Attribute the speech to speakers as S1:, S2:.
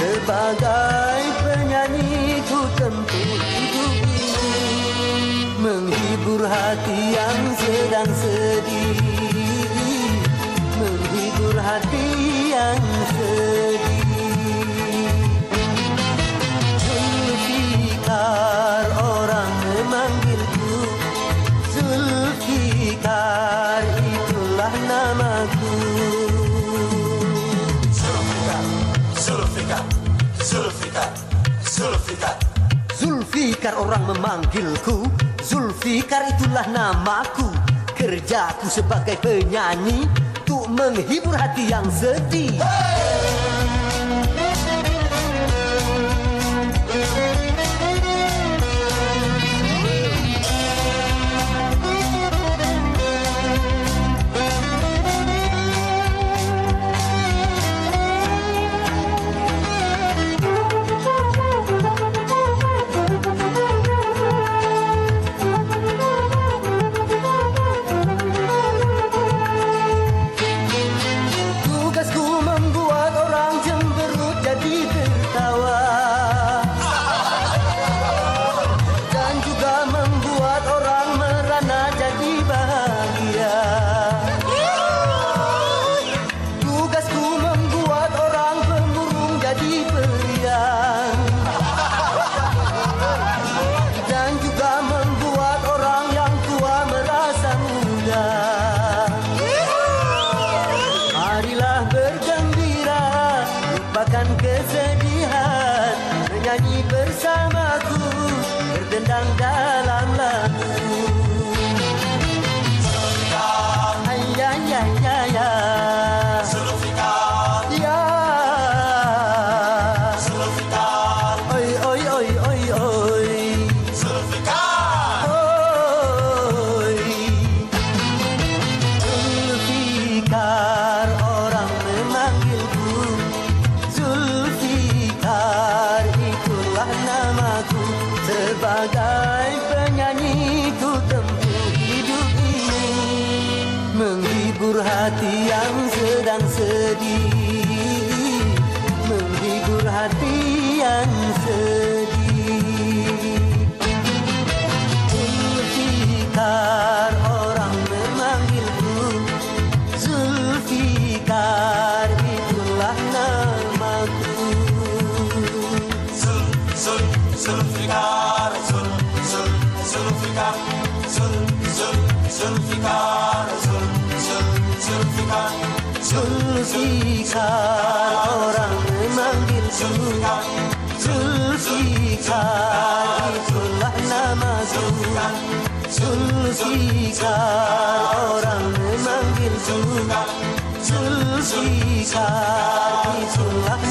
S1: Sebagai penyanyi ku tempuh hidup ini. Menghibur hati yang sedang sedih. Menghibur hati yang sedih. Zulfikar orang memanggilku. Zulfikar itulah namaku
S2: Zulfikar
S1: orang memanggilku. Zulfikar itulah namaku. Kerjaku sebagai penyanyi Untuk menghibur hati yang sedih. Tugasku Lupakan kesedihan Menyanyi bersamaku Berdendang dalam lagu Sebagai penyanyi ku tempuh hidup ini. Menghibur hati yang sedang sedih. Menghibur hati yang sedih. Zulfikar orang memanggilku. Zulfikar itulah namaku.
S2: Zul, Zul, Zul, Zul, Zulfikar, Zul, Zul, Zulfikar, Zul, Zul, Zulfikar,
S1: Zulfikar orang memanggilku Zulfikar itulah namaku Zulfikar orang memanggilku Zulfikar itulah namaku